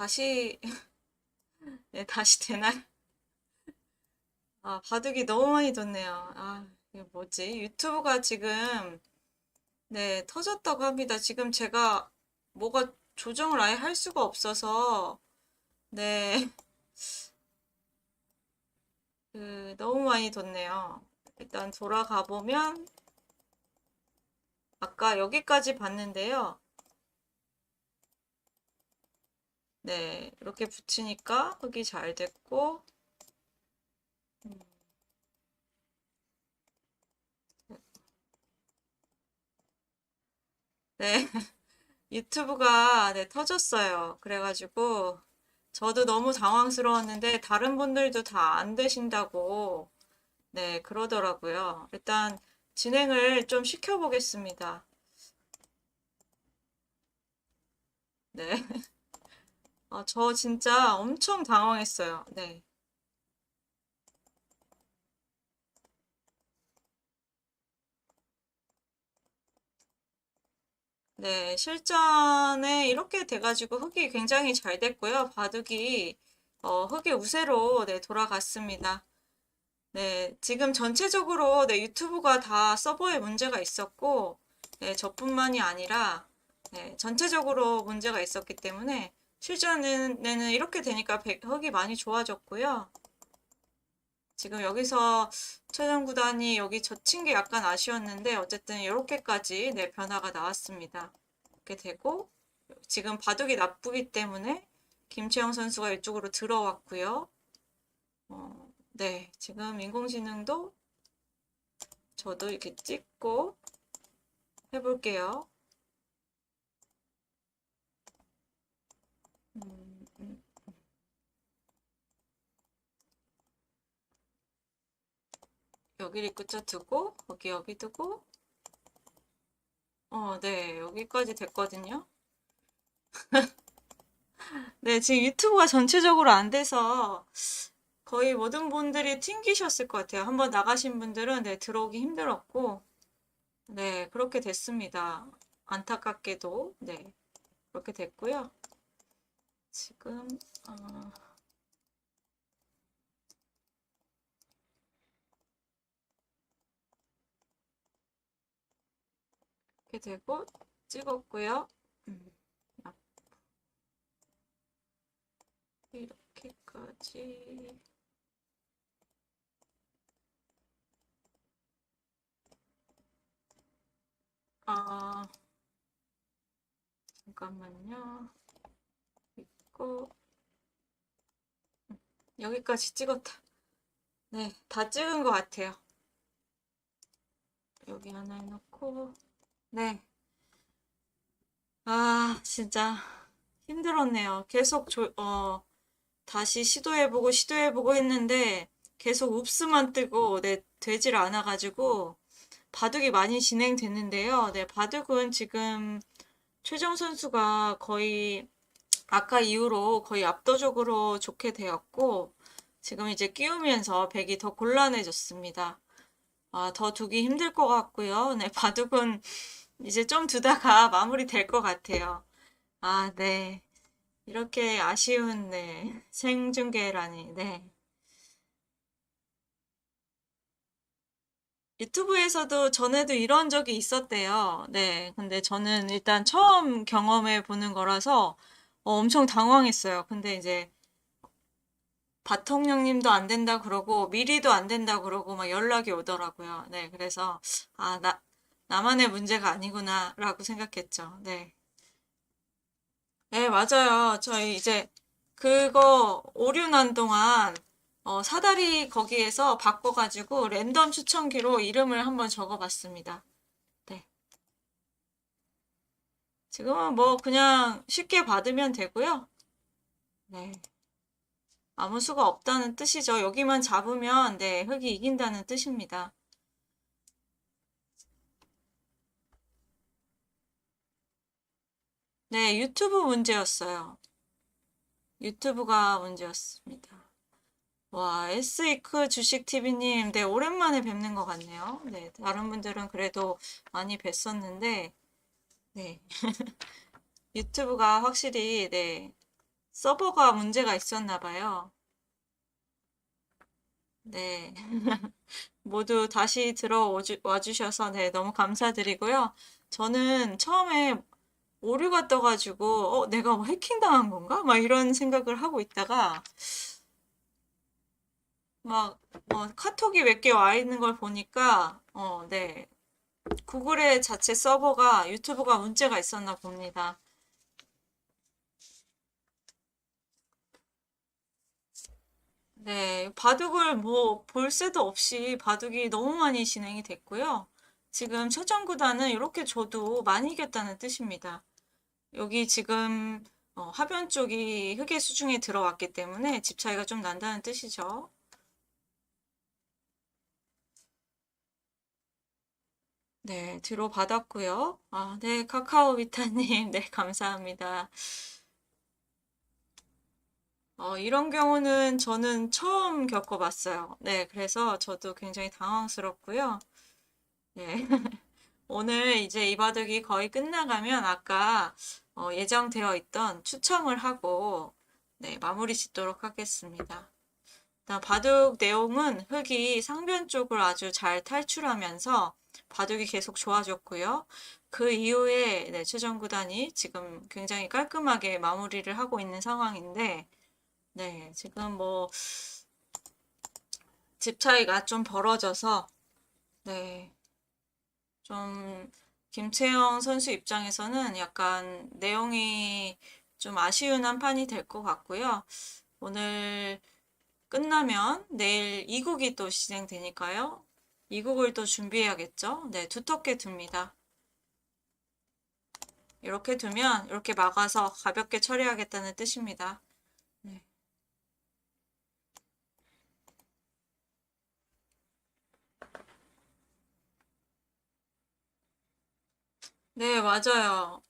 다시, 네, 다시 되나요? 아, 바둑이 너무 많이 뒀네요. 아, 이게 뭐지? 유튜브가 지금, 네, 터졌다고 합니다. 지금 제가 뭐가 조정을 아예 할 수가 없어서, 네, 그, 너무 많이 뒀네요. 일단 돌아가 보면, 아까 여기까지 봤는데요. 네, 이렇게 붙이니까 흙이 잘 됐고, 음, 네, 유튜브가 네, 터졌어요. 그래가지고 저도 너무 당황스러웠는데 다른 분들도 다 안 되신다고 네, 그러더라고요. 일단 진행을 좀 시켜보겠습니다. 네, 아, 저 진짜 엄청 당황했어요. 네. 네, 실전에 이렇게 돼가지고 흙이 굉장히 잘 됐고요. 바둑이 어, 흙의 우세로 네, 돌아갔습니다. 네, 지금 전체적으로 네, 유튜브가 다 서버에 문제가 있었고, 네, 저뿐만이 아니라 네, 전체적으로 문제가 있었기 때문에 실전에는 이렇게 되니까 백- 흙이 많이 좋아졌고요. 지금 여기서 최종 구단이 여기 젖힌 게 약간 아쉬웠는데 어쨌든 이렇게까지 네, 변화가 나왔습니다. 이렇게 되고 지금 바둑이 나쁘기 때문에 김채영 선수가 이쪽으로 들어왔고요. 어, 네, 지금 인공지능도 저도 이렇게 찍고 해볼게요. 여기를 끝자 두고 거기 여기 두고 어, 네, 여기까지 됐거든요. 네, 지금 유튜브가 전체적으로 안 돼서 거의 모든 분들이 튕기셨을 것 같아요. 한번 나가신 분들은 네, 들어오기 힘들었고, 네, 그렇게 됐습니다. 안타깝게도, 네, 그렇게 됐고요. 지금, 어, 이렇게 되고, 찍었고요. 음, 앞- 이렇게까지. 아, 잠깐만요. 있고, 여기까지 찍었다. 네, 다 찍은 것 같아요. 여기 하나 해놓고, 네. 아, 진짜 힘들었네요. 계속 조, 어, 다시 시도해보고 시도해보고 했는데 계속 읍스만 뜨고, 네, 되질 않아가지고 바둑이 많이 진행됐는데요. 네, 바둑은 지금 최정 선수가 거의 아까 이후로 거의 압도적으로 좋게 되었고, 지금 이제 끼우면서 백이 더 곤란해졌습니다. 아, 더 두기 힘들 것 같고요. 네, 바둑은 이제 좀 두다가 마무리 될 것 같아요. 아, 네. 이렇게 아쉬운, 네, 생중계라니, 네. 유튜브에서도 전에도 이런 적이 있었대요. 네. 근데 저는 일단 처음 경험해 보는 거라서 어, 엄청 당황했어요. 근데 이제 바통령님도 안 된다 그러고 미리도 안 된다 그러고 막 연락이 오더라고요. 네. 그래서 아, 나, 나만의 문제가 아니구나라고 생각했죠. 네. 네, 맞아요. 저희 이제 그거 오류 난 동안 어, 사다리 거기에서 바꿔가지고 랜덤 추천기로 이름을 한번 적어봤습니다. 네. 지금은 뭐 그냥 쉽게 받으면 되고요. 네. 아무 수가 없다는 뜻이죠. 여기만 잡으면 네, 흙이 이긴다는 뜻입니다. 네, 유튜브 문제였어요. 유튜브가 문제였습니다. 와, 에스이크 주식TV님, 네, 오랜만에 뵙는 것 같네요. 네, 다른 분들은 그래도 많이 뵀었는데, 네. 유튜브가 확실히, 네, 서버가 문제가 있었나 봐요. 네. 모두 다시 들어와 주셔서 네, 너무 감사드리고요. 저는 처음에 오류가 떠가지고, 어, 내가 뭐 해킹당한 건가? 막 이런 생각을 하고 있다가, 막, 어, 카톡이 몇 개 와 있는 걸 보니까, 어, 네. 구글의 자체 서버가, 유튜브가 문제가 있었나 봅니다. 네, 바둑을 뭐 볼 새도 없이 바둑이 너무 많이 진행이 됐고요. 지금 최종 구단은 이렇게 줘도 많이 이겼다는 뜻입니다. 여기 지금 어, 하변 쪽이 흑의 수중에 들어왔기 때문에 집 차이가 좀 난다는 뜻이죠. 네, 들어받았고요. 아, 네, 카카오 비타님, 네, 감사합니다. 어, 이런 경우는 저는 처음 겪어봤어요. 네, 그래서 저도 굉장히 당황스럽고요. 네. 오늘 이제 이 바둑이 거의 끝나가면 아까 어, 예정되어 있던 추첨을 하고 네, 마무리 짓도록 하겠습니다. 바둑 내용은 흑이 상변 쪽을 아주 잘 탈출하면서 바둑이 계속 좋아졌고요. 그 이후에 네, 최종 구단이 지금 굉장히 깔끔하게 마무리를 하고 있는 상황인데 네, 지금 뭐 집 차이가 좀 벌어져서 네, 좀 김채영 선수 입장에서는 약간 내용이 좀 아쉬운 한 판이 될 것 같고요. 오늘 끝나면 내일 2국이 또 진행되니까요. 2국을 또 준비해야겠죠. 네, 두텁게 둡니다. 이렇게 두면 이렇게 막아서 가볍게 처리하겠다는 뜻입니다. 네, 맞아요.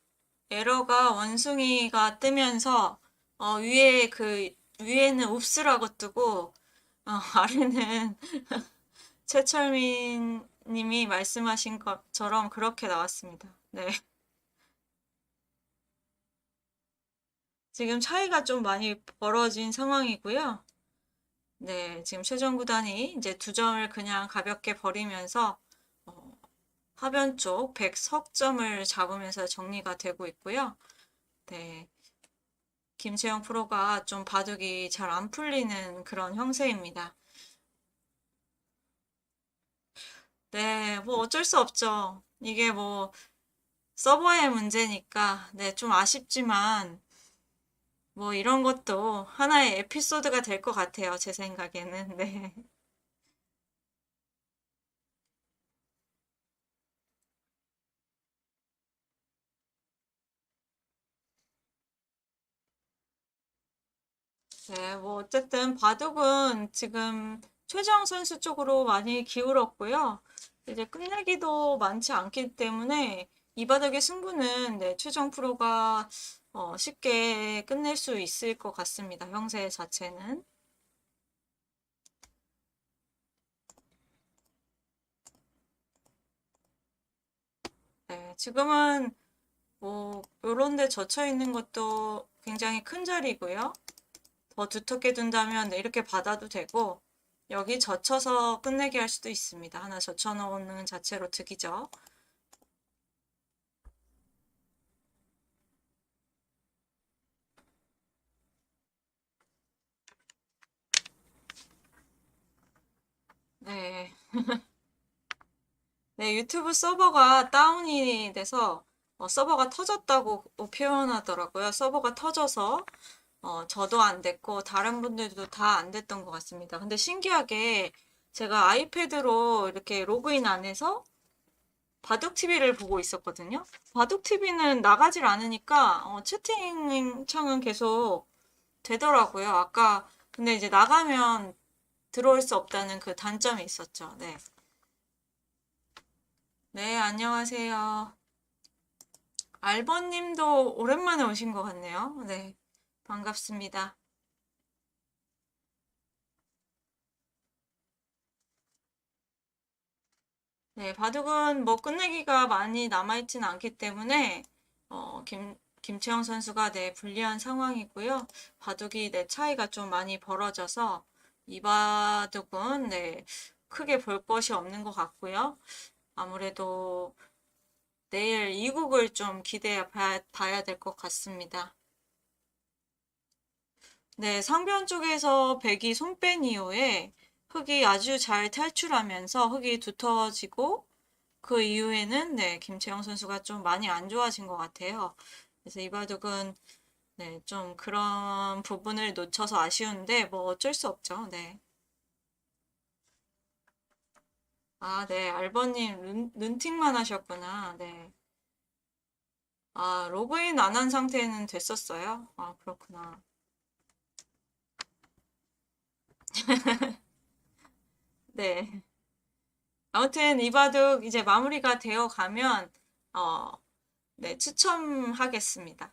에러가 원숭이가 뜨면서 어, 위에 그 위에는 옵스라고 뜨고 어, 아래는 최철민 님이 말씀하신 것처럼 그렇게 나왔습니다. 네. 지금 차이가 좀 많이 벌어진 상황이고요. 네, 지금 최종 구단이 이제 두 점을 그냥 가볍게 버리면서 어, 하변 쪽 100석점을 잡으면서 정리가 되고 있고요. 네. 김채영 프로가 좀 바둑이 잘 안 풀리는 그런 형세입니다. 네, 뭐 어쩔 수 없죠. 이게 뭐 서버의 문제니까 네, 좀 아쉽지만 뭐 이런 것도 하나의 에피소드가 될 것 같아요. 제 생각에는. 네. 네, 뭐 어쨌든 바둑은 지금 최정 선수 쪽으로 많이 기울었고요. 이제 끝내기도 많지 않기 때문에 이 바닥의 승부는 네, 최정 프로가 어, 쉽게 끝낼 수 있을 것 같습니다. 형세 자체는. 네, 지금은 뭐 요런 데 젖혀 있는 것도 굉장히 큰 자리고요. 더 두텁게 둔다면 네, 이렇게 받아도 되고 여기 젖혀서 끝내게 할 수도 있습니다. 하나 젖혀 놓는 자체로 득이죠. 네. 네, 유튜브 서버가 다운이 돼서 어, 서버가 터졌다고 표현하더라고요. 서버가 터져서 어, 저도 안 됐고 다른 분들도 다 안 됐던 것 같습니다. 근데 신기하게 제가 아이패드로 이렇게 로그인 안 해서 바둑 TV를 보고 있었거든요. 바둑 TV는 나가질 않으니까 어, 채팅창은 계속 되더라고요. 아까 근데 이제 나가면 들어올 수 없다는 그 단점이 있었죠. 네. 네, 안녕하세요. 알버님도 오랜만에 오신 것 같네요. 네, 반갑습니다. 네, 바둑은 뭐 끝내기가 많이 남아있지는 않기 때문에 어, 김, 김채영 선수가 네, 불리한 상황이고요. 바둑이 네, 차이가 좀 많이 벌어져서 이 바둑은 네, 크게 볼 것이 없는 것 같고요. 아무래도 내일 이국을 좀 기대해 봐야, 봐야 될 것 같습니다. 네, 상변 쪽에서 백이 손 뺀 이후에 흑이 아주 잘 탈출하면서 흑이 두터워지고 그 이후에는 네, 김채영 선수가 좀 많이 안 좋아진 것 같아요. 그래서 이 바둑은 네, 좀 그런 부분을 놓쳐서 아쉬운데 뭐 어쩔 수 없죠. 네. 아, 네, 알버님 룬, 룬팅만 하셨구나. 네. 아, 로그인 안 한 상태는 됐었어요? 아, 그렇구나. 네. 아무튼 이 바둑 이제 마무리가 되어 가면 어, 네, 추첨하겠습니다.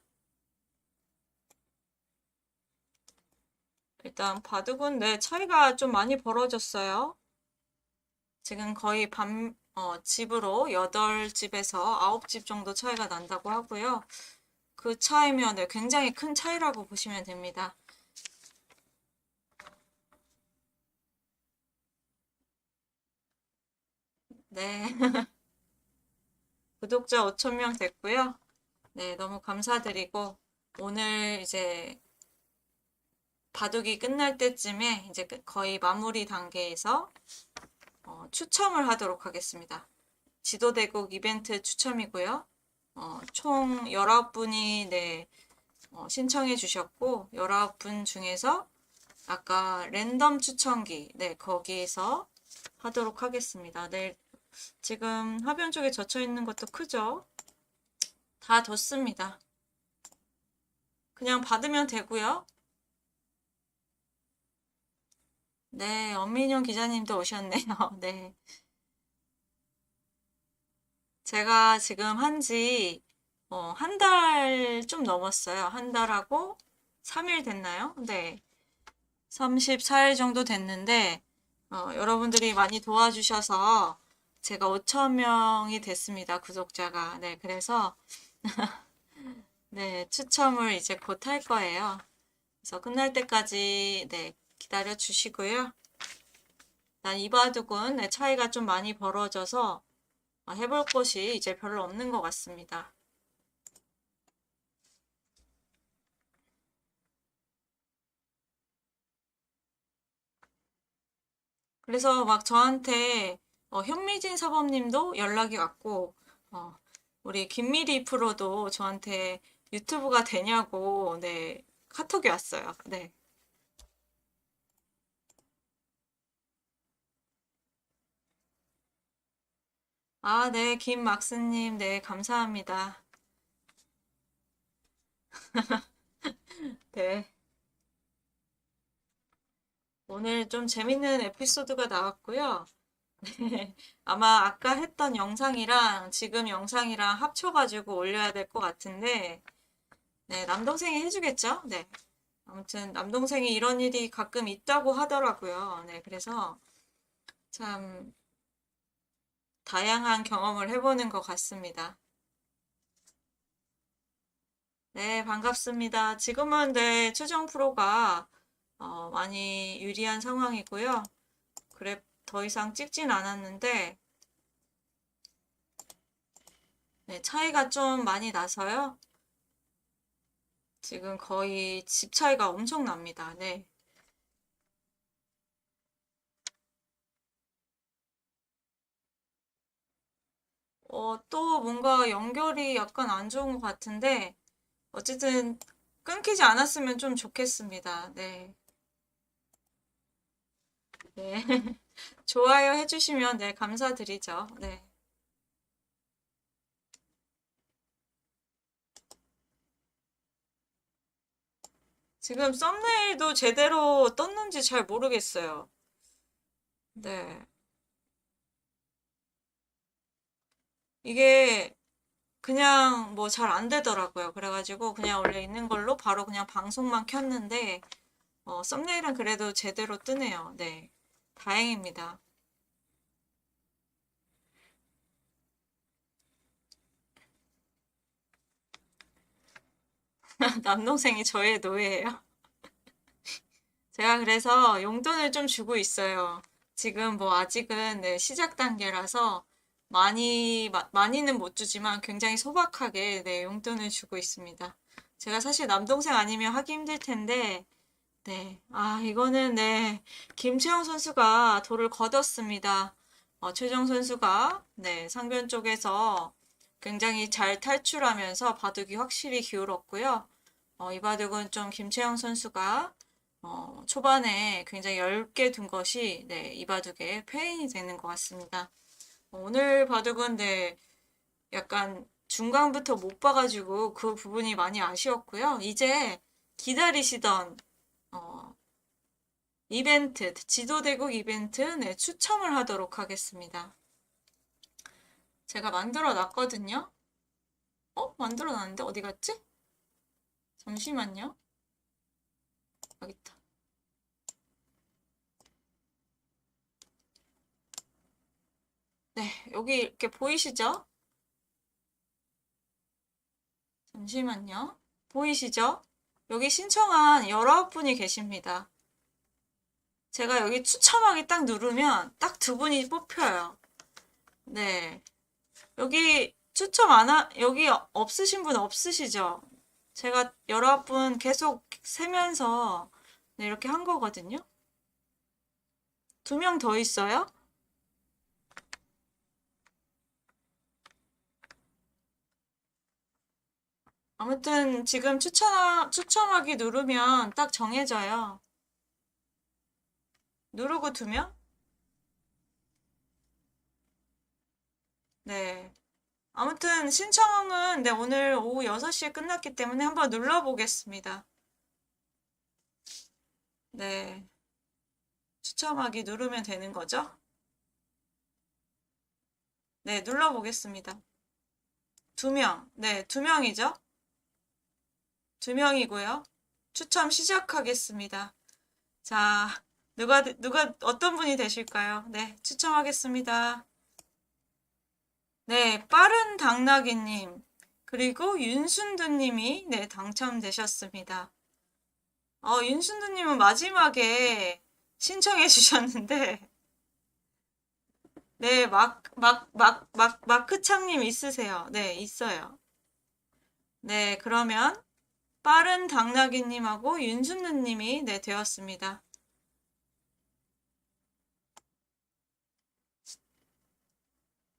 일단 바둑은 네, 차이가 좀 많이 벌어졌어요. 지금 거의 밤, 어, 집으로 8집에서 9집 정도 차이가 난다고 하고요. 그 차이면 네, 굉장히 큰 차이라고 보시면 됩니다. 네. 구독자 5천명 됐고요. 네, 너무 감사드리고 오늘 이제 바둑이 끝날 때쯤에 이제 끝- 거의 마무리 단계에서 어, 추첨을 하도록 하겠습니다. 지도대국 이벤트 추첨이고요. 어, 총 19분이 네, 어, 신청해 주셨고 19분 중에서 아까 랜덤 추천기 네, 거기에서 하도록 하겠습니다. 네, 지금 화면 쪽에 젖혀 있는 것도 크죠? 다 뒀습니다. 그냥 받으면 되고요. 네, 엄민영 기자님도 오셨네요. 네. 제가 지금 한지 어, 한 달 좀 넘었어요. 한 달하고 3일 됐나요? 네. 34일 정도 됐는데 어, 여러분들이 많이 도와주셔서 제가 5천 명이 됐습니다. 구독자가. 네, 그래서 네, 추첨을 이제 곧 할 거예요. 그래서 끝날 때까지 네, 기다려 주시고요. 난 이바둑은 네, 차이가 좀 많이 벌어져서 어, 해볼 곳이 이제 별로 없는 것 같습니다. 그래서 막 저한테 어, 현미진 사범님도 연락이 왔고 어, 우리 김미리 프로도 저한테 유튜브가 되냐고 네 카톡이 왔어요. 네. 아, 네, 김막스님, 네, 감사합니다. 네. 오늘 좀 재밌는 에피소드가 나왔고요. 네, 아마 아까 했던 영상이랑 지금 영상이랑 합쳐가지고 올려야 될 것 같은데, 네, 남동생이 해주겠죠? 네. 아무튼 남동생이 이런 일이 가끔 있다고 하더라고요. 네, 그래서 참 다양한 경험을 해보는 것 같습니다. 네, 반갑습니다. 지금은 네, 최종 프로가 어, 많이 유리한 상황이고요. 그래, 더 이상 찍진 않았는데, 네, 차이가 좀 많이 나서요. 지금 거의 집 차이가 엄청 납니다. 네. 어, 또 뭔가 연결이 약간 안 좋은 것 같은데, 어쨌든 끊기지 않았으면 좀 좋겠습니다. 네. 네. 좋아요 해주시면 네, 감사드리죠. 네. 지금 썸네일도 제대로 떴는지 잘 모르겠어요. 네. 이게 그냥 뭐 잘 안 되더라고요. 그래가지고 그냥 원래 있는 걸로 바로 그냥 방송만 켰는데, 어, 썸네일은 그래도 제대로 뜨네요. 네. 다행입니다. 남동생이 저의 노예예요. 제가 그래서 용돈을 좀 주고 있어요. 지금 뭐 아직은 네, 시작 단계라서 많이, 마- 많이는 못 주지만 굉장히 소박하게 네, 용돈을 주고 있습니다. 제가 사실 남동생 아니면 하기 힘들 텐데, 네. 아, 이거는 네, 김채영 선수가 돌을 걷었습니다. 어, 최정 선수가 네, 상변 쪽에서 굉장히 잘 탈출하면서 바둑이 확실히 기울었고요. 어, 이 바둑은 좀 김채영 선수가 어, 초반에 굉장히 얇게 둔 것이 네, 이 바둑의 패인이 되는 것 같습니다. 어, 오늘 바둑은 네, 약간 중간부터 못 봐가지고 그 부분이 많이 아쉬웠고요. 이제 기다리시던 어, 이벤트, 지도대국 이벤트 네, 추첨을 하도록 하겠습니다. 제가 만들어 놨거든요. 어? 만들어 놨는데 어디 갔지? 잠시만요. 여기 있다. 네, 여기 이렇게 보이시죠? 잠시만요. 보이시죠? 여기 신청한 19분이 계십니다. 제가 여기 추첨하기 딱 누르면 딱 두 분이 뽑혀요. 네. 여기 추첨 안 하, 여기 없으신 분 없으시죠? 제가 19분 계속 세면서 네, 이렇게 한 거거든요. 두 명 더 있어요? 아무튼 지금 추천, 추첨하기 누르면 딱 정해져요. 누르고 두면? 네. 아무튼 신청은 네, 오늘 오후 6시에 끝났기 때문에 한번 눌러보겠습니다. 네. 추첨하기 누르면 되는 거죠? 네, 눌러보겠습니다. 두 명. 네, 두 명이죠? 두 명이고요. 추첨 시작하겠습니다. 자, 누가, 누가, 어떤 분이 되실까요? 네, 추첨하겠습니다. 네, 빠른 당나귀님, 그리고 윤순두님이, 네, 당첨되셨습니다. 어, 윤순두님은 마지막에 신청해 주셨는데, 네, 막, 막, 막, 막, 마크창님 있으세요? 네, 있어요. 네, 그러면 빠른 당나귀님하고 윤순두님이, 네, 되었습니다.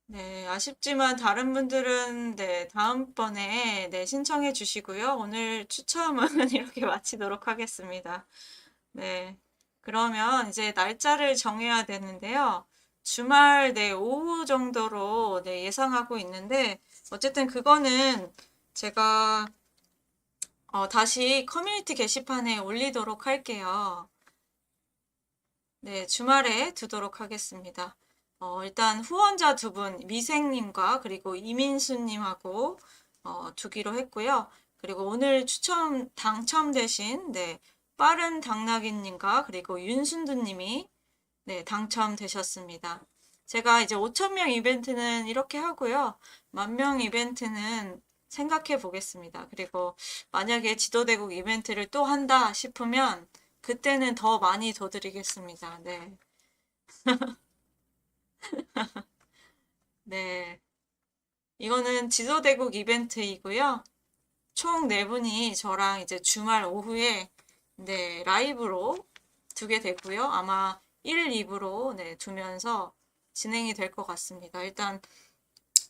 네, 아쉽지만 다른 분들은 네, 다음번에 네, 신청해 주시고요. 오늘 추첨은 이렇게 마치도록 하겠습니다. 네, 그러면 이제 날짜를 정해야 되는데요. 주말 네, 오후 정도로 네, 예상하고 있는데 어쨌든 그거는 제가 어, 다시 커뮤니티 게시판에 올리도록 할게요. 네, 주말에 두도록 하겠습니다. 어, 일단 후원자 두 분, 미생님과 그리고 이민수님하고 어, 두기로 했고요. 그리고 오늘 추첨 당첨되신 네, 빠른 당나귀님과 그리고 윤순두님이 네, 당첨되셨습니다. 제가 이제 5천명 이벤트는 이렇게 하고요. 만명 이벤트는 생각해 보겠습니다. 그리고 만약에 지도대국 이벤트를 또 한다 싶으면 그때는 더 많이 더 드리겠습니다. 네. 네. 이거는 지도대국 이벤트이고요. 총 네 분이 저랑 이제 주말 오후에 네, 라이브로 두게 되고요. 아마 1, 2부로 네, 두면서 진행이 될 것 같습니다. 일단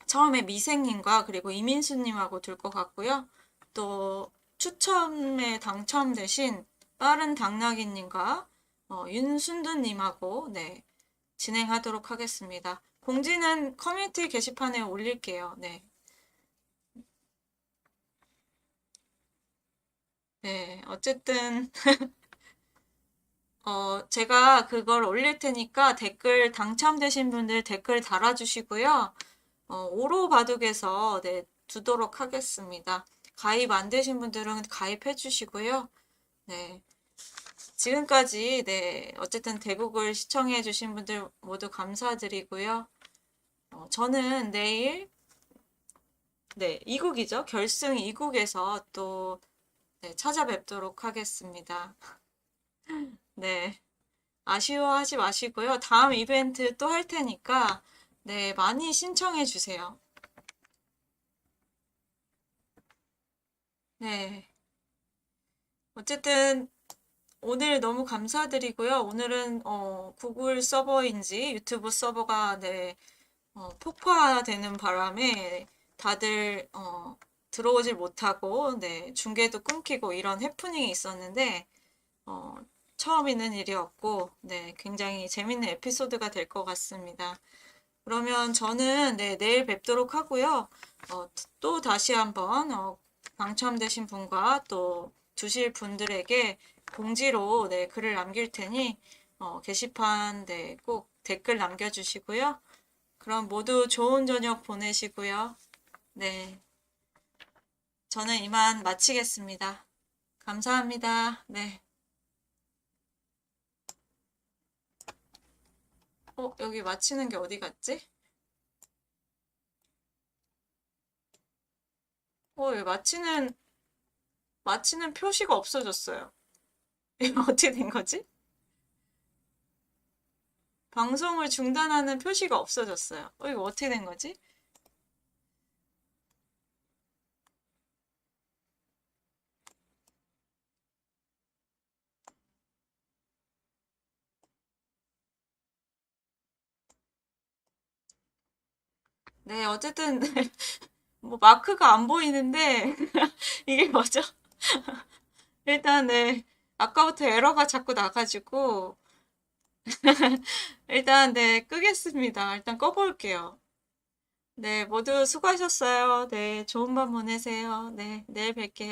처음에 미생님과 그리고 이민수님하고 둘 것 같고요. 또 추첨에 당첨되신 빠른 당나귀님과 어, 윤순두님하고 네, 진행하도록 하겠습니다. 공지는 커뮤니티 게시판에 올릴게요. 네. 네, 어쨌든 어, 제가 그걸 올릴 테니까 댓글 당첨되신 분들 댓글 달아주시고요. 어, 오로 바둑에서 네, 두도록 하겠습니다. 가입 안 되신 분들은 가입해 주시고요. 네. 지금까지 네, 어쨌든 대국을 시청해 주신 분들 모두 감사드리고요. 어, 저는 내일 네, 2국이죠. 결승 2국에서 또 네, 찾아뵙도록 하겠습니다. 네. 아쉬워하지 마시고요. 다음 이벤트 또 할 테니까, 네, 많이 신청해 주세요. 네. 어쨌든, 오늘 너무 감사드리고요. 오늘은, 어, 구글 서버인지 유튜브 서버가, 네, 어, 폭파되는 바람에 다들, 어, 들어오질 못하고, 네, 중계도 끊기고 이런 해프닝이 있었는데, 어, 처음 있는 일이었고, 네, 굉장히 재밌는 에피소드가 될 것 같습니다. 그러면 저는 네, 내일 뵙도록 하고요. 어, 또 다시 한번 어, 당첨되신 분과 또 두실 분들에게 공지로 네, 글을 남길 테니 어, 게시판 네, 꼭 댓글 남겨주시고요. 그럼 모두 좋은 저녁 보내시고요. 네, 저는 이만 마치겠습니다. 감사합니다. 네. 어, 여기 마치는 게 어디 갔지? 어, 여기 마치는, 마치는 표시가 없어졌어요. 이거 어떻게 된 거지? 방송을 중단하는 표시가 없어졌어요. 어, 이거 어떻게 된 거지? 네, 어쨌든, 뭐, 마크가 안 보이는데, 이게 뭐죠? 일단, 네, 아까부터 에러가 자꾸 나가지고, 일단, 네, 끄겠습니다. 일단 꺼볼게요. 네, 모두 수고하셨어요. 네, 좋은 밤 보내세요. 네, 내일 뵐게요.